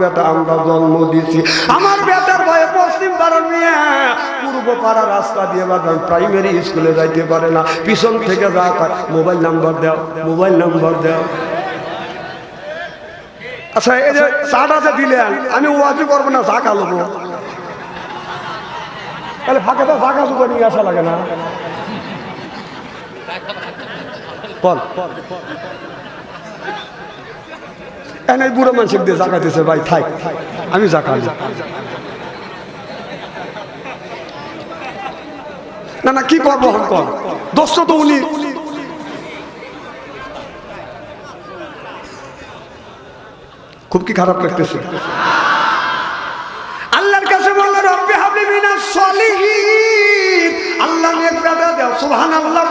বেটা আমরা জন্ম দিছি। আমার বেটার ভয়ে পশ্চিম পাড়ার মেয়ে। পূর্ব পাড়া রাস্তা দিয়ে বাগান প্রাইমারি স্কুলে যাইতে পারে না। পিছন থেকে যা মোবাইল নাম্বার দাও মোবাইল নাম্বার দাও। আচ্ছা এই যে চাটা যে দিলেন, আমি ওয়াজি করব না চা খাব তাহলে ফাঁকে তো ফাঁকা সুতো নিয়ে আসা লাগে না। বল। এনে বুড়ো মানুষের দিয়ে জাকা দিছে, ভাই, থাক। আমি জাকা দিই না না, কি হন কর? দোষ তো উনি। খুব কি খারাপ লাগতেছে? আল্লাহর কাছে বলল, রব্বি হাবলি মিনাস সলিহিন। আল্লাহ নেক বেটা দাও, সুবহানাল্লাহ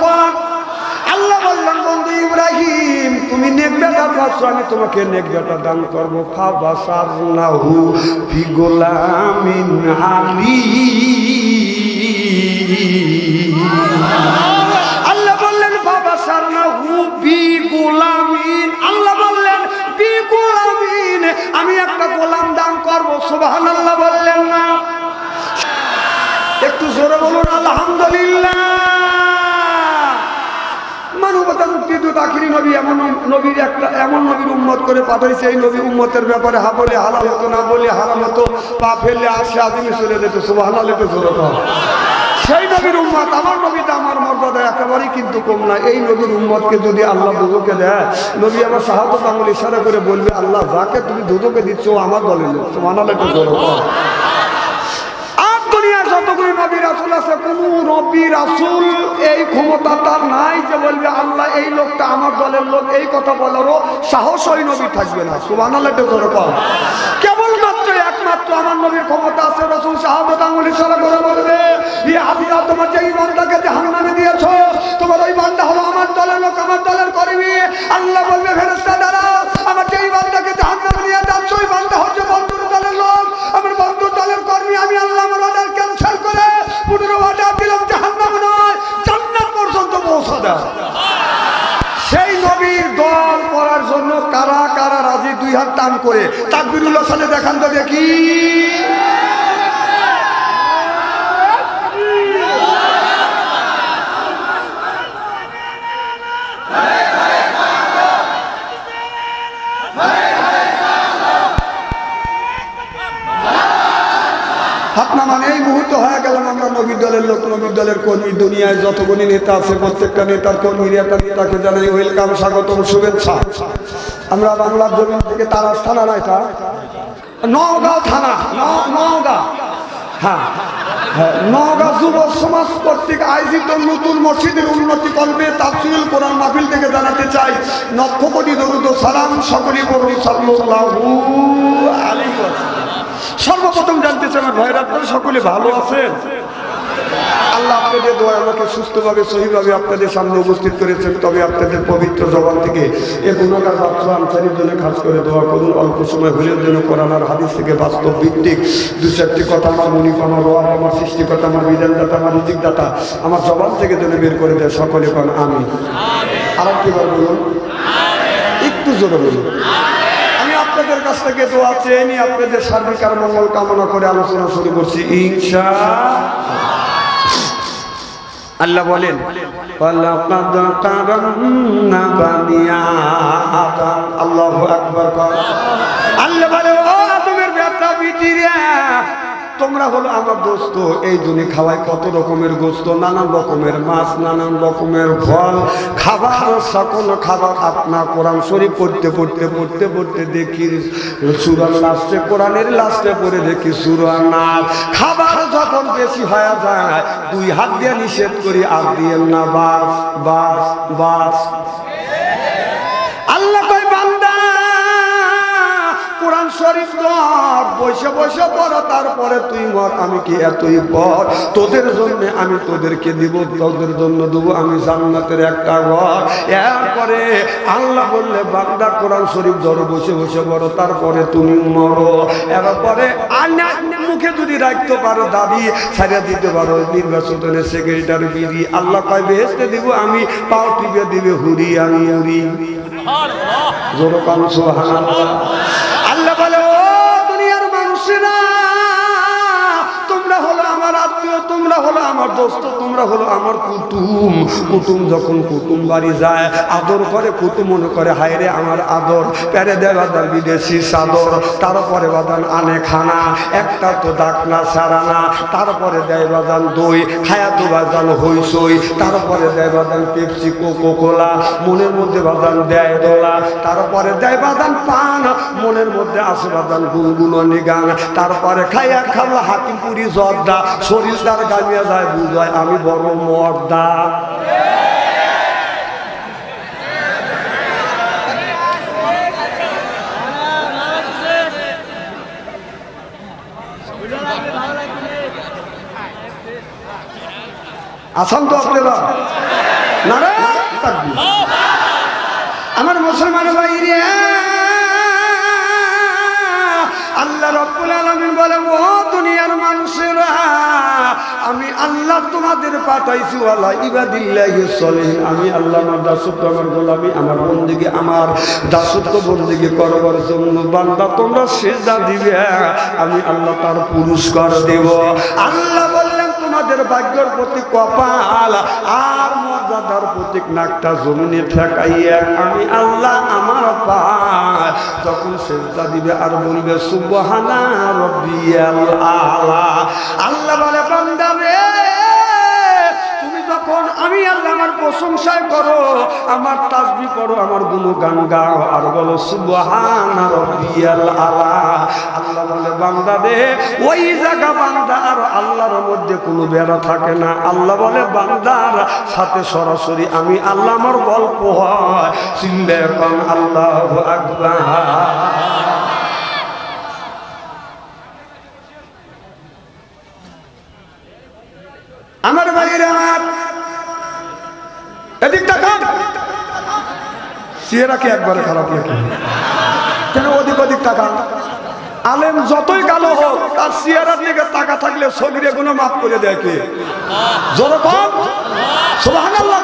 আল্লাহ বললেন, বন্ধু ইব্রাহিম তুমি নেক বেটা পাচ্ছ আমি তোমাকে নেক বেটা দান করব। ফাবাসারনাহু ফি গোলামিন হালি আল্লাহ বললেন বাবা সারনা হু বি গোলামিন। আল্লাহ বললেন বি গোলামিন, আমি একটা গোলাম দান করব। সুবহানাল্লাহ বললেন না। একটু জোরে বলুন, আলহামদুলিল্লাহ। মানবতা মুক্তিদূত আখিরি নবী, এমন নবীর একটা, এমন নবীর উম্মত করে পাঠাইছে এই নবী উম্মতের ব্যাপারে হা বলে হালাল হতো, না বলে হারাম হতো, পা ফেললে আসে আদিমে চলে যেত জোরে কর। সেই নবীর উম্মত, আমার নবীটা আমার মর্যাদা একেবারেই কিন্তু কম না। এই নবীর উম্মতকে যদি আল্লাহ দুদুকে দেয়, নবী আমার সাহায্য আঙুল ইশারা করে বলবে, আল্লাহ যাকে তুমি দুদুকে দিচ্ছ আমার সুবহানাল্লাহ একটু জোরে আর দুনিয়ার যতগুলি নবী আছে, কোন নবী রাসুল এই ক্ষমতা তার নাই। বলবে, আল্লাহ, এই লোকটা আমার দলের লোক, এই কথা বলারও সাহস ওই নবী থাকবে না। সুবান কেবলমাত্র একমাত্র আমার নবীর ক্ষমতা আছে, রসুল সাহাবত করে বলবে আমার দলের কর্মী, আমি আল্লাহ আমার পৌঁছা সেই নবীর দল করার জন্য কারা কারা রাজি, দুই হাত টান করে। তাকবিরুল্লাহ সালে দেখান তো দেখি। হাত নামান এই মুহূর্ত হয়ে গেলাম আমরা নবীর দলের লোক নবীর দলের কর্মী দুনিয়ায় যতগুলি নেতা আছে প্রত্যেকটা নেতার কর্মীর একটা নেতাকে জানাই ওয়েলকাম স্বাগতম শুভেচ্ছা। আমরা বাংলার জমিন থেকে তারাস থানা না এটা? নওগাঁও থানা ন- নওগাঁ। হ্যাঁ হ্যাঁ, সমাজ আয়োজিত নতুন মসজিদের তাফসিল কোরআন থেকে জানাতে চাই দরুদ সালাম সকলে পড়ুন সাল্লাল্লাহু সর্বপ্রথম জানতে চাই আমার ভাইরা আপনারা সকলে ভালো আছেন? আল্লাহ আপনাদের দোয়া আমাকে সুস্থভাবে, সহিভাবে আপনাদের সামনে উপস্থিত করেছেন। তবে আপনাদের পবিত্র জবান থেকে এ গুণাগার বাচ্চ আনসারির জন্য খাস করে দোয়া করুন। অল্প সময় হলেও যেন কোরআন আর হাদিস থেকে বাস্তব ভিত্তিক দু চারটি কথা আমার মনিক আমার রব, আমার সৃষ্টিকর্তা, আমার বিধানদাতা, আমার আমার জবান থেকে যেন বের করে দেয় সকলে কন আমি আর কি বলুন। একটু জোরে বলুন। থেকে দোয়া চেয়ে নিয়ে আপনাদের সার্বিক আর মঙ্গল কামনা করে আলোচনা শুরু করছি ইচ্ছা আল্লাহ। বলেন, আল্লাহ আল্লাহু বলে ও আদমের তোমরা হলো আমার দোস্ত, এই জন্য খাওয়ায় কত রকমের গোস্ত, নানান রকমের মাছ, নানান রকমের ফল, খাবার, সকল খাবার আপনা কোরআন শরীফ পড়তে পড়তে পড়তে পড়তে দেখি সুরান লাস্টে, কোরআনের লাস্টে পড়ে দেখি সুরান নাচ খাবার যখন বেশি হয়ে যায়, দুই হাত দিয়ে নিষেধ করি, আর দিয়ে না, বাস বাস বাস। আল্লাহ শরীফ ধর বসে বসে পড় তারপরে তুই মর আমি কি এতই পর তোদের জন্য আমি তোদেরকে দিব তোদের জন্য দেবো আমি জান্নাতের একটা ঘর। এরপরে আল্লাহ বললে বান্দা কোরআন শরীফ ধরো বসে বসে পড়ো তারপরে তুমি মরো। এরপরে মুখে যদি রাখতে পারো দাবি ছাড়িয়ে দিতে পারো নির্বাচনের সেক্রেটারি বিধি আল্লাহ কয় বেহেস্তে দিব আমি পাও টিপে দিবে হুরি আমি হুরি জোরকান সুবহানাল্লাহ। আল্লাহ ¡Bótalo! বলে ও আমার দোস্ত, তোমরা হলো আমার কুটুম। কুটুম যখন কুটুম বাড়ি যায়, আদর করে, কুটুম মনে করে হায়রে আমার আদর, প্যারে দেয় বাদান বিদেশি সাদর তারপরে বাদান আনে খানা, একটা তো ডাকনা সারা না, তারপরে দেয় বাদান দই খায়াতো বাদান হইসই তারপরে দেয় বাদান পেপসি কোকো কোলা মনের মধ্যে বাদান দেয় দোলা, তারপরে দেয় বাদান পান, মনের মধ্যে আসে বাদান গুনগুনো নিগান, তারপরে খাইয়া খাব হাকিমপুরি জর্দা শরীর তার গামিয়া যায় বুঝায় আমি বড় মর্দা। আসাম তো আপনারা আমার মুসলমান ভাই আমি আল্লাহ তোমাদের পাঠাইছি আল্লাহ ইবাদিল্লাহি সলিহিন। আমি আল্লাহ আমার দাসত্ব, আমার গোলামি, আমার বন্দিকে আমার দাসত্ব বন্দিকে করবার জন্য। বান্দা, তোমরা সেজা দিবে। আমি আল্লাহ তার পুরস্কার দেব। আল্লাহ বললেন, তোমাদের ভাগ্যের প্রতি কপাল আর মর্যাদার প্রতীক নাকটা জমিনে ঠেকাইয়া আমি আল্লাহ আমার পায় তখন সেজদা দিবে আর বলবে সুবহানা রব্বিয়াল আলা। আল্লাহ বলে প্রশংসায় করো, আমার তাসবি করো আমার গুণগান গাও, আর বলো, সুবহানা রব্বিয়াল আলা। আল্লাহ বলে, বান্দা রে, ওই জায়গা বান্দা, আর আল্লাহর মধ্যে কোনো বেড়া থাকে না। আল্লাহ বলে, বান্দার সাথে সরাসরি আমি আল্লাহ আমার গল্প হয়। চিনলে এখন আল্লাহ আকবার আমার ভাইয়ের আমার এদিক তাকান চেহারা একবারে খারাপ নাকি? কেন ওদিক ওদিক তাকান? আলেম যতই কালো হোক, তার চেহারার দিকে তাকা থাকলে শরীরে কোনো মাফ করে দেয় কে?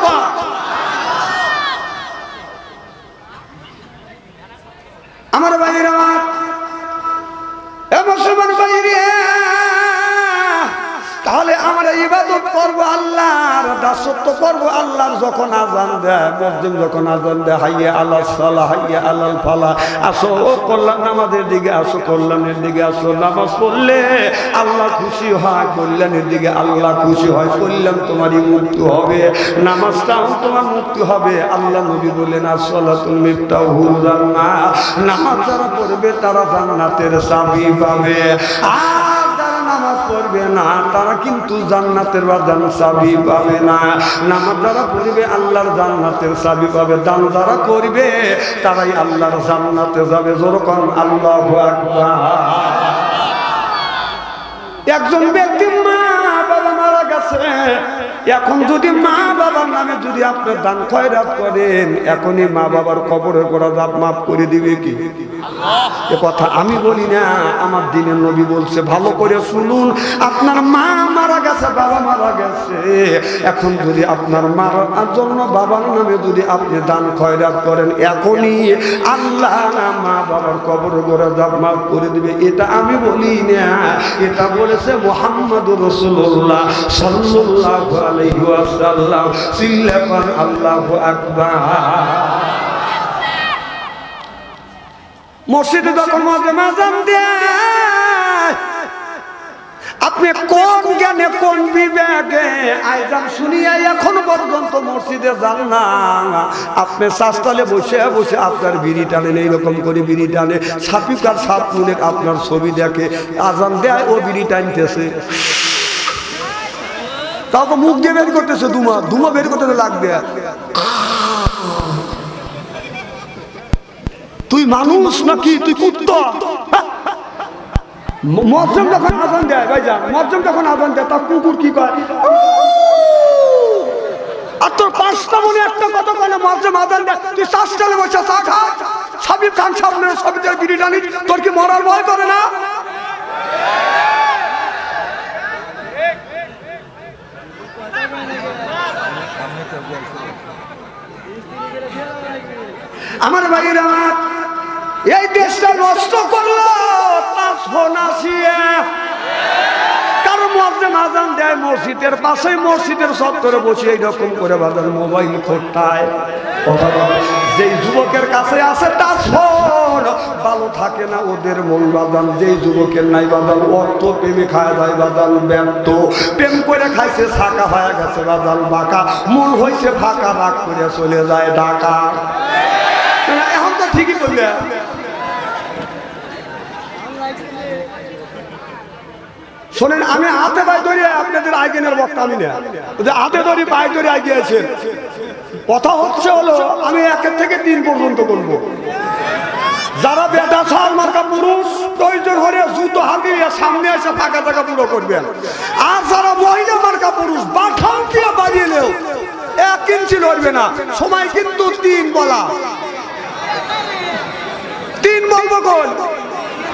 কম। আমার ভাইয়ের আমার তাহলে আমরা ইবাদত করব আল্লাহর, দাসত্ব করব আল্লাহর, যখন আজান দেয়, মসজিদ যখন আজান দেয়, হাইয়া আল্লাহ সালা হাইয়া আল্লাহ ফালা আসো ও কল্যাণ নামাজের দিকে আসো, কল্যাণের দিকে আসো, নামাজ পড়লে আল্লাহ খুশি হয়, কল্যাণের দিকে আল্লাহ খুশি হয়, কল্যাণ তোমারই মুক্তি হবে, নামাজটাও তোমার মুক্তি হবে, আল্লাহ নবী বলেন আসলা তুমি নামাজ যারা পড়বে তারা জান্নাতের চাবি পাবে। আর পড়বে না, তারা কিন্তু জান্নাতের বাদান চাবি পাবে না। নামাজ যারা পড়বে, আল্লাহর জান্নাতের চাবি পাবে, দান যারা করবে, তারাই আল্লাহর জান্নাতে যাবে। যেরকম আল্লাহ একজন ব্যক্তি মা বাবা মারা গেছে। এখন যদি মা বাবার নামে যদি আপনি দান খয়রাত করেন, এখনই মা বাবার কবরে করা দাপ মাফ করে দিবে কি? কথা আমি বলি না, আমার দিনের নবী বলছে, ভালো করে শুনুন, আপনার মা মারা গেছে, বাবা মারা গেছে। এখন যদি আপনার মারার জন্য বাবার নামে যদি আপনি দান খয়রাত করেন, এখনই আল্লাহ মা বাবার কবর করে দাপ মাফ করে দিবে। এটা আমি বলি না, এটা বলেছে মোহাম্মদ রসুল্লাহ ওয়াসাল্লাম। সিল্লাফান আল্লাহু আকবার। মসজিদে যখন মাজান দেয় আপনি কোন জ্ঞানে কোন বিবেকে? আইজাম শুনিয়া এখন পর্যন্ত মসজিদে যান না। আপনি শাস্তালে বসে বসে আপনার বিড়ি টানেন, এইরকম করে বিড়ি টানে। সাপিকার সাপ মুনে আপনার ছবি দেখে, আজান দেয়, ও বিড়ি টানতেছে। তারপর মুখ দিয়ে বের করতেছে দুমা দুমা বের করতেছে লাগবে তুই মানুষ নাকি? তুই কুত্তা? মজ্জম যখন আজান দেয়, ভাইজান, মজ্জম যখন আজান দেয় তার কুকুর কি করে আর তোর পাঁচটা মনে একটা কথা বলে মজ্জম আজান দেয়, তুই চাষটালে বসে, চা খা। সাবিব খান সামনে, সবিদের বিড়ি টানি, তোর কি মরার ভয় করে না? আমার ভাইয়ের এই দেশটা নষ্ট করল দেয় করে বাজার মোবাইল যুবকের কাছে থাকে না ওদের মন বাদান যেই যুবকের নাই বাদান অর্থ প্রেমে খায় যায় বাদান ব্যর্থ। প্রেম করে খাইছে ছাকা হয়ে গেছে বাদান বাঁকা। মন হয়েছে ফাঁকা রাগ করে চলে যায় না, এখন তো ঠিকই বললে। শোনেন, আমি হাতে পাই ধরে আপনাদের আইগেনের বক্তা আমি না। হাতে ধরে পাই ধরে আইগিয়েছেন কথা হচ্ছে হলো, আমি একের থেকে তিন পর্যন্ত করব। যারা বেটা সাল মার্কা পুরুষ, প্রয়োজন হলে জুতো হাতে নিয়ে সামনে এসে ফাঁকা টাকা পুরো করবেন। আর যারা মহিলা মার্কা পুরুষ বাঠান দিয়ে বাড়িয়ে নেও। এক ইঞ্চি লড়বে না। সময় কিন্তু তিন বলা। তিন বলব কোন?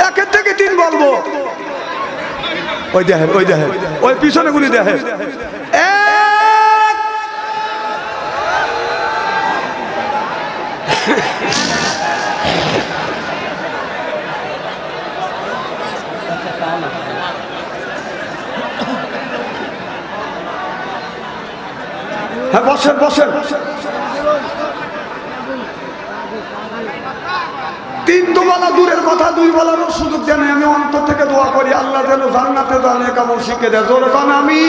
একের থেকে তিন বলব। ওই দেখেন ওই দেখেন। ওই পিছনে গুলি দেখেন। হ্যাঁ বসেন বসেন। তিন দুবেলা দূরের কথা, দুই বেলারও সুযোগ দেন আমি অন্তর থেকে দোয়া করি, আল্লাহ যেন জান্নাতে জানে কেমন শিখে দেয়। জোর কান আমি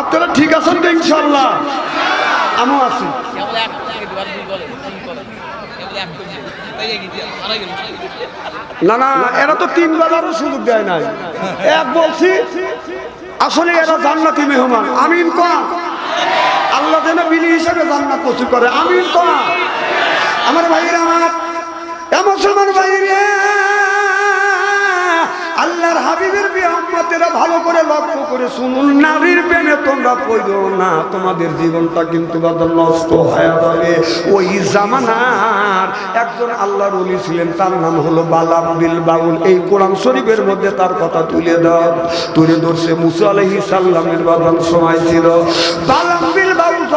আপনারা ঠিক আছেন তো ইনশাল্লাহ আমিও আছি। না না, এরা তো তিন বেলারও সুযোগ দেয় নাই। এক বলছি, আসলে এরা জান্নাতি মেহমান। আমিন কন। আল্লাহ যেন বিলি হিসেবে জান্নাত প্রচুর করে, আমিন কন আমার ভাইয়ের আমার মুসলমান ভাইরে আল্লাহর হাবিবের বিহম্মতেরা ভালো করে লক্ষ্য করে শুনুন, নারীর প্রেমে তোমরা পড়ো না, তোমাদের জীবনটা কিন্তু নষ্ট হয়ে যাবে। ওই জামানার একজন আল্লাহর ওলি ছিলেন, তার নাম হলো বালাম বিল বাউল। এই কোরআন শরীফের মধ্যে তার কথা তুলে দাও তুলে ধরছে মুসা আলহি সাল্লামের বাদান সময় ছিল। বালাম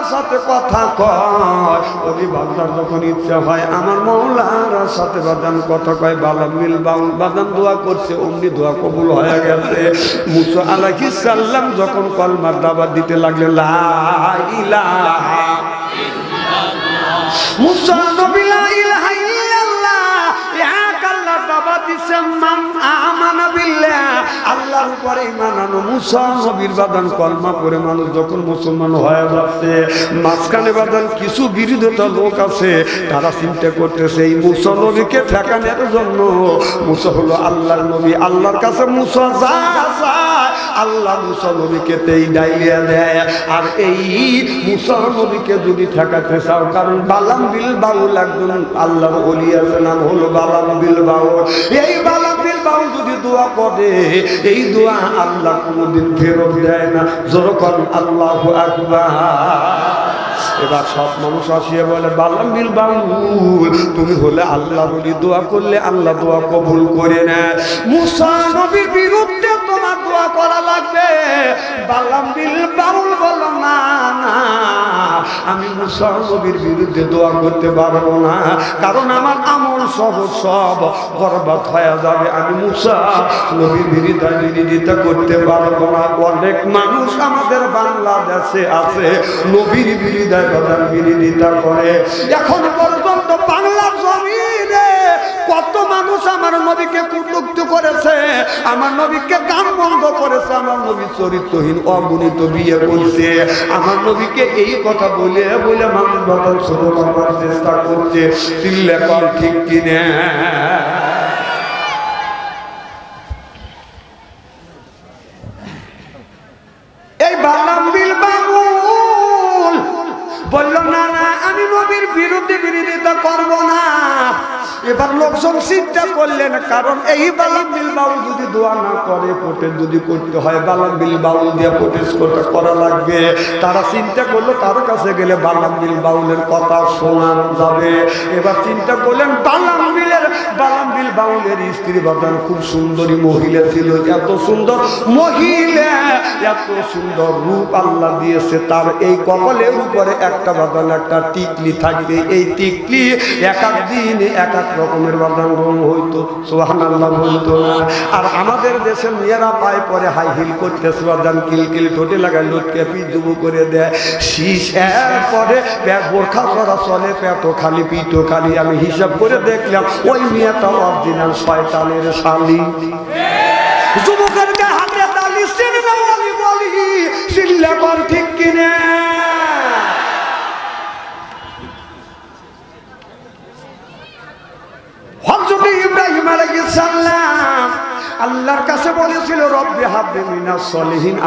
বান্দার সাথে কথা কয় বান্দার যখন ইচ্ছা হয়, আমার মৌলার সাথে বাদান কথা কয় বালাম মিল বাউল বাদান দোয়া করছে, অমনি দোয়া কবুল হয়ে গেছে। মুসা আলাইহিস সাল্লাম যখন কলমার দাবাত দিতে লাগলে, লা ইলাহা মুসা নবী, লা ইলাহা ইল্লাল্লাহ, এক আল্লাহ বাবা দিছে মান আল্লাহর উপরে ঈমান আনো। মুসা বাদান কলমা করে মানুষ যখন মুসলমান হয়ে যাচ্ছে, মাঝখানে বাদান কিছু বিরোধিতা লোক আছে, তারা চিন্তা করতেছে, এই মুসা নবীকে ঠেকানোর জন্য মুসা হলো আল্লাহর নবী। আল্লাহর কাছে মুসা যা আল্লাহ মুসা নবীকে তেই ডাইয়া দেয়। আর এই মুসা নবীকে যদি ঠেকাতে চাও, কারণ বালাম বিল বাউল একজন আল্লাহর অলি নাম হলো বালাম বিল বাউল। এই বালাম যদি দোয়া করে, এই দোয়া আল্লাহ কোনোদিন ফেরত দেয় না। যখন আল্লাহ এবার সব মানুষ আসিয়া বলে বালাম বিল তুমি হলে আল্লাহ বলি দোয়া করলে আল্লাহ দোয়া কবুল করে না মুসা নবীর বিরুদ্ধে দোয়া করা লাগবে। বালাম বিল বাউল বলো না না। আমি মুসা বিরুদ্ধে দোয়া করতে পারব না। কারণ আমার আমল সহ সব, বরবাদ হয়ে যাবে। আমি মুসা নবীর বিরুদ্ধে বিরোধিতা করতে পারব না। অনেক মানুষ আমাদের বাংলাদেশে আছে, নবীর বিরুদ্ধে বিরোধিতা করে। এখন জমিনে কত মানুষ আমার নবীকে কুটুক্ত করেছে, আমার নবীকে গান বন্ধ করেছে, আমার নবী চরিত্রহীন, অগুণিত বিয়ে বলছে আমার নবীকে এই কথা বলে বলে মানুষ বদল শুরু করার চেষ্টা করছে ঠিক কিনে। বিরুদ্ধে বিরোধিতা না। এবার লোকজন চিন্তা করলেন, কারণ এই বালা বিল যদি দোয়া না করে যদি করতে হয় বালা বিল দিয়ে করা লাগবে। তারা চিন্তা করল, তার কাছে গেলে বালা বিল বাউলের কথা শোনা যাবে। এবার চিন্তা করলেন, বালাম বিলের বালামবিল বাউলের স্ত্রী খুব সুন্দরী মহিলা ছিল, এত সুন্দর মহিলা, এত সুন্দর রূপ আল্লাহ দিয়েছে। তার এই কপালের উপরে একটা বাদান একটা টিকলি থাকবে। এই টিকলি এক এক দিন এক এক রকমের বাদান রং হইতো। সোহান আল্লাহ আর আমাদের দেশের মেয়েরা পায় পরে হাই হিল করতেছে বাদান কিলকিল ঠোঁটে লাগায় লোককে পিজুবু করে দেয়। শীষ পরে প্যাট বোরখা করা চলে পেটো খালি পিটো খালি। আমি হিসাব করে দেখলাম, ওই মেয়েটা অরিজিনাল শয়তানের শালি। যুবকের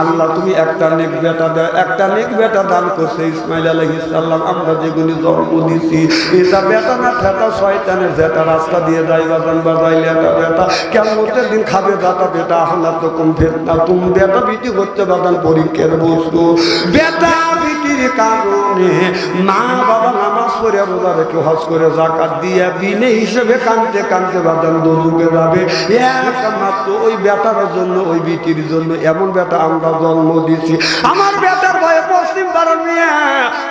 আল্লাহ তুমি একটা নেক বেটা দাও। একটা নেক বেটা দান করছে ইসমাইল আলহিসাল্লাম আমরা যেগুলি জন্ম দিছি। এটা বেটা না ঠেটা, শয়তানের যেটা রাস্তা দিয়ে যাই বাজান বাজাইলে একটা বেটা। কেমতের দিন খাবে দাতা, বেটা আহ্লা তো কম ফেরনা তুমি বেটা বিটি করতে বাদান পরীক্ষার বস্তু। বেটা কারণে মা বাবা নামাজ পড়ে রোজা রেখে হজ করে জাকাত দিয়ে বিনে হিসেবে কানতে কানতে বাদান দোজুকে যাবে। একমাত্র ওই বেটার জন্য, ওই বিটির জন্য এমন বেটা আমরা জন্ম দিছি। আমার বেটার ভয়ে পশ্চিম পাড়ার মেয়ে।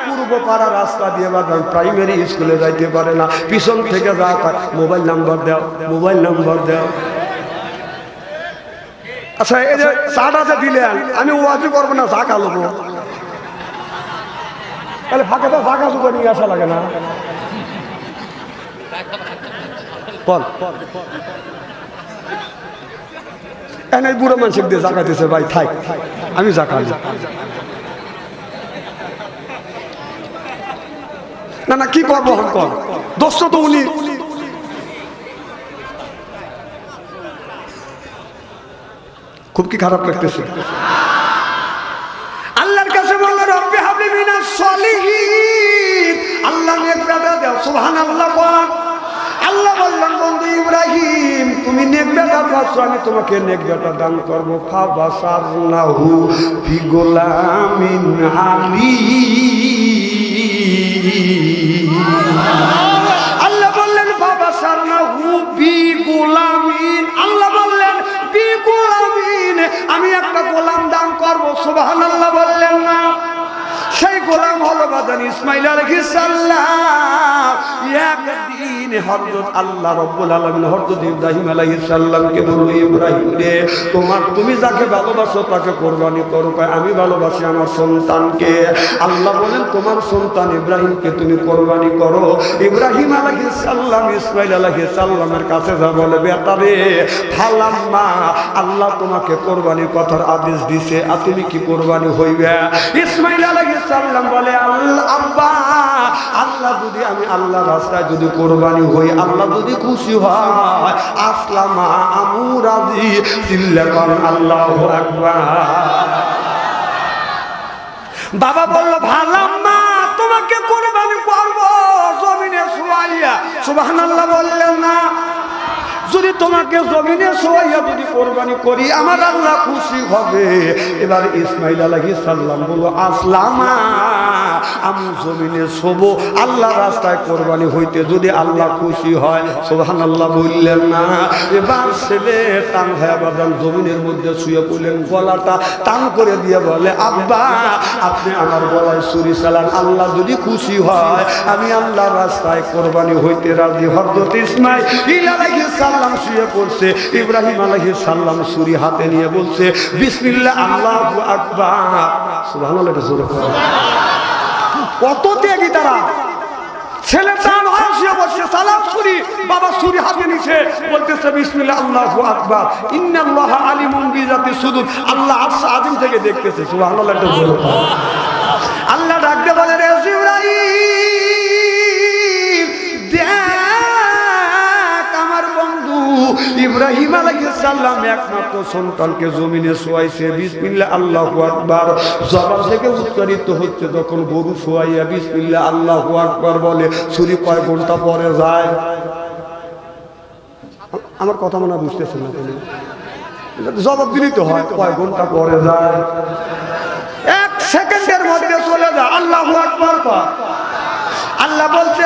পূর্ব পাড়া রাস্তা দিয়ে বাদান প্রাইমারি স্কুলে যাইতে পারে না। পিছন থেকে যা মোবাইল নাম্বার দাও, মোবাইল নাম্বার দাও। আচ্ছা এই যে চাটা যে দিলেন, আমি ওয়াজি করব না চা খালবো তাহলে ফাঁকে তো ফাঁকা সুতো নিয়ে আসা লাগে না। বল। এনে বুড়ো মানুষের দিয়ে জাকা দিছে, ভাই, থাক। আমি জাকা না না, কি হন কর। দোষ তো উনি খুব কি খারাপ লাগতেছে? দাও সুহান আল্লাহ আল্লাহ বললেন, বন্ধু ইব্রাহিম, তুমি নেক বেটা পাচ্ছ আমি তোমাকে নেক বেটা দান করব। ফাবাসারনাহু ফি গোলামিন আলী। বাদান ইসমাইল তোমার তুমি যাকে ভালোবাসো তাকে কোরবানি করো। আমি ভালোবাসি আমার সন্তানকে। আল্লাহ বলেন, তোমার সন্তান ইব্রাহিমকে তুমি কোরবানি করো। ইব্রাহিম আলাইহিস সালাম ইসমাইল আলাইহিস সালামের কাছে যা বলে, বেটা রে, ফালাম্মা, আল্লাহ তোমাকে কোরবানির কথার আদেশ দিছে, আর তুমি কি কোরবানি হইবে? ইসমাইল আলাইহিস সালাম বলে, আল্লাহ আল্লাহ যদি আমি আল্লাহ রাস্তায় যদি কোরবানি হই, আল্লাহ যদি খুশি হয়, আসলামা চিল্লাকন আল্লাহু বাবা বলল, ভালাম্মা, তোমাকে কোরবানি করব জমিনে শোয়াইয়া। সুবহানাল্লাহ বললেন, না যদি তোমাকে জমিনে শোয়াইয়া যদি কোরবানি করি, আমার আল্লাহ খুশি হবে। এবার ইসমাইল আলাইহিস সালাম বলল, আসলামা, আমি জমিনে শোবো। আল্লাহ রাস্তায় কোরবানি হইতে যদি আল্লাহ খুশি হয়। সুবহানাল্লাহ বললেন না। এবার ছেলে টান হয়ে বাদাম জমিনের মধ্যে শুয়ে পড়লেন, গলাটা টান করে দিয়ে বলে, আব্বা, আপনি আমার গলায় সুরি চালান। আল্লাহ যদি খুশি হয়, আমি আল্লাহ রাস্তায় কোরবানি হইতে রাজি। হরদত ইসমাইল আলাইহিস সালাম শুয়ে পড়ছে, ইব্রাহিম আলাইহিস সালাম ছুরি হাতে নিয়ে বলছে, বিসমিল্লাহ, আল্লাহ আকবার। জোরে কত ত্যাগী তারা। ছেলে টান হয়ে শুয়ে বসছে আলিমুন আল্লাহ আরশ থেকে দেখতেছে, সুবহানাল্লাহ জোরে ইব্রাহিম আলাইহিস সালাম একমাত্র সন্তানকে জমিনে শোয়াইছে। বিসমিল্লাহ, আল্লাহু আকবার। জবান থেকে উচ্চারিত হচ্ছে যখন গরু শোয়াইয়া বিসমিল্লাহ, আল্লাহু আকবার বলে, ছুরি কয় ঘণ্টা পরে যায়। আমার কথা মনে বুঝতেছেন না আপনি জবাব দিলেই তো হয়, কয় ঘণ্টা পরে যায়। এক সেকেন্ডের মধ্যে চলে যায়, আল্লাহু আকবার। আল্লাহ বলছে